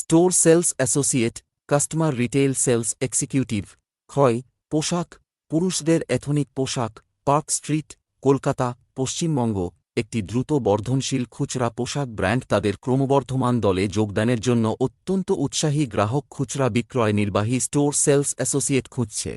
Store sales associate, customer retail sales executive, ক্ষয়, পোশাক, পুরুষদের এথনিক পোশাক, পার্ক স্ট্রিট, কলকাতা, পশ্চিমবঙ্গ, একটি দ্রুত বর্ধনশীল খুচরা পোশাক ব্র্যান্ড তাদের ক্রমবর্ধমান দলে যোগদানের জন্য অত্যন্ত উৎসাহী গ্রাহক খুচরা বিক্রয় নির্বাহী স্টোর সেলস অ্যাসোসিয়েট খুঁজছে।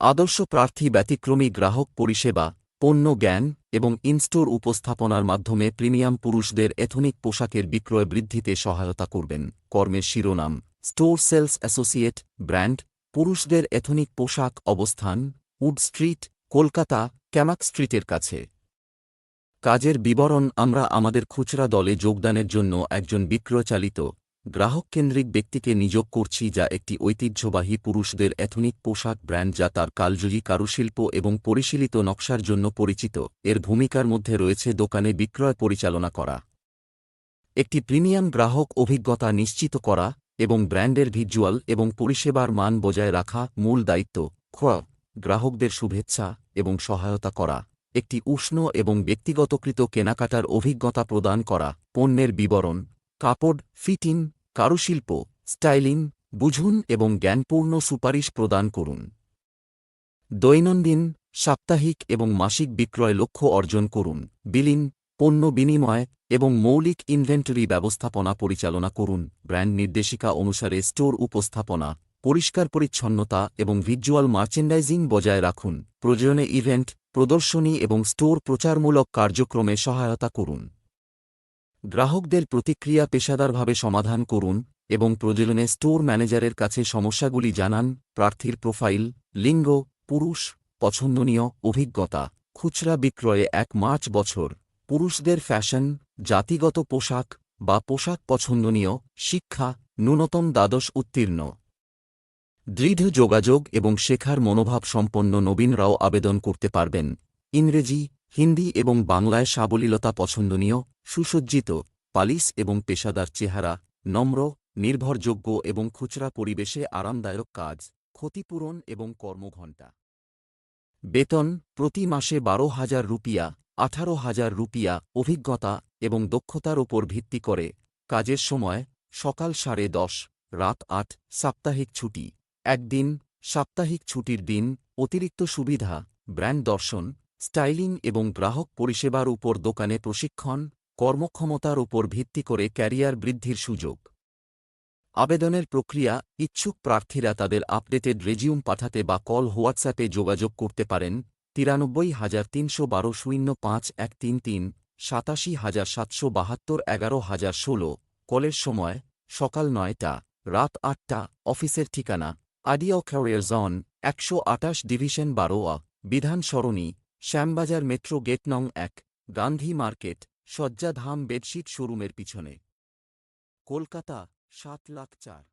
আদর্শ প্রার্থী ব্যতিক্রমী গ্রাহক পরিষেবা, পণ্য জ্ঞান এবং ইনস্টোর উপস্থাপনার মাধ্যমে প্রিমিয়াম পুরুষদের এথনিক পোশাকের বিক্রয় বৃদ্ধিতে সহায়তা করবেন। কর্মের শিরোনাম, স্টোর সেলস অ্যাসোসিয়েট, ব্র্যান্ড, পুরুষদের এথনিক পোশাক অবস্থান, উড স্ট্রিট, কলকাতা, ক্যামাক স্ট্রিটের কাছে। কাজের বিবরণ, আমরা আমাদের খুচরা দলে যোগদানের জন্য একজন বিক্রয়চালিত গ্রাহককেন্দ্রিক ব্যক্তিকে নিয়োগ করছি যা একটি ঐতিহ্যবাহী পুরুষদের এথনিক পোশাক ব্র্যান্ড যা তার কালজয়ী কারুশিল্প এবং পরিশীলিত নকশার জন্য পরিচিত। এর ভূমিকার মধ্যে রয়েছে দোকানে বিক্রয় পরিচালনা করা, একটি প্রিমিয়াম গ্রাহক অভিজ্ঞতা নিশ্চিত করা এবং ব্র্যান্ডের ভিজুয়াল এবং পরিষেবার মান বজায় রাখা মূল দায়িত্ব। খ, গ্রাহকদের শুভেচ্ছা এবং সহায়তা করা, একটি উষ্ণ এবং ব্যক্তিগতকৃত কেনাকাটার অভিজ্ঞতা প্রদান করা। পণ্যের বিবরণ, কাপড়, ফিটিং কারুশিল্প, স্টাইলিং, বুঝুন এবং জ্ঞানপূর্ণ সুপারিশ প্রদান করুন। দৈনন্দিন, সাপ্তাহিক এবং মাসিক বিক্রয় লক্ষ্য অর্জন করুন। বিলিং পণ্য বিনিময় এবং মৌলিক ইনভেন্টরি ব্যবস্থাপনা পরিচালনা করুন। ব্র্যান্ড নির্দেশিকা অনুসারে স্টোর উপস্থাপনা, পরিষ্কার পরিচ্ছন্নতা এবং ভিজুয়াল মার্চেন্ডাইজিং বজায় রাখুন। প্রয়োজনে ইভেন্ট, প্রদর্শনী এবং স্টোর প্রচারমূলক কার্যক্রমে সহায়তা করুন। গ্রাহকদের প্রতিক্রিয়া পেশাদারভাবে সমাধান করুন এবং প্রয়োজনে স্টোর ম্যানেজারের কাছে সমস্যাগুলি জানান, প্রার্থীর প্রোফাইল, লিঙ্গ, পুরুষ, পছন্দনীয়, অভিজ্ঞতা, খুচরা বিক্রয়ে এক মার্চ বছর, পুরুষদের ফ্যাশন, জাতিগত পোশাক বা পোশাক পছন্দনীয়, শিক্ষা, ন্যূনতম দ্বাদশ উত্তীর্ণ। দৃঢ় যোগাযোগ এবং শেখার মনোভাব সম্পন্ন নবীনরাও আবেদন করতে পারবেন। ইংরেজি, হিন্দি এবং বাংলায় সাবলীলতা পছন্দনীয় সুসজ্জিত, পালিশ এবং পেশাদার চেহারা, নম্র, নির্ভরযোগ্য এবং খুচরা পরিবেশে আরামদায়ক কাজ, ক্ষতিপূরণ এবং কর্মঘণ্টা। বেতন, প্রতি মাসে বারো হাজার রুপিয়া, আঠারো হাজার রুপিয়া, অভিজ্ঞতা এবং দক্ষতার ওপর ভিত্তি করে। কাজের সময়, সকাল সাড়ে দশ, রাত আট, সাপ্তাহিক ছুটি। একদিন, সাপ্তাহিক ছুটির দিন, অতিরিক্ত সুবিধা, ব্র্যান্ড দর্শন, স্টাইলিং এবং গ্রাহক পরিষেবার উপর দোকানে প্রশিক্ষণ কর্মক্ষমতার উপর ভিত্তি করে ক্যারিয়ার বৃদ্ধির সুযোগ। আবেদনের প্রক্রিয়া, ইচ্ছুক প্রার্থীরা তাদের আপডেটেড রেজিউম পাঠাতে বা কল হোয়াটসঅ্যাপে যোগাযোগ করতে পারেন তিরানব্বই হাজার তিনশো বারো শূন্য পাঁচ এক তিন তিন, সাতাশি হাজার সাতশো বাহাত্তর এগারো হাজার ষোলো, কলের সময়, সকাল নয়টা, রাত আটটা, অফিসের ঠিকানা আডিও ক্যারিয়ার জোন, একশো আটাশ ডিভিশন বারোয়া, বিধান সরণি, শ্যামবাজার মেট্রো গেট নং এক, গান্ধী মার্কেট। শয্যাধাম বেডশিট শোরুমের পিছনে। কলকাতা সাত লাখ চার।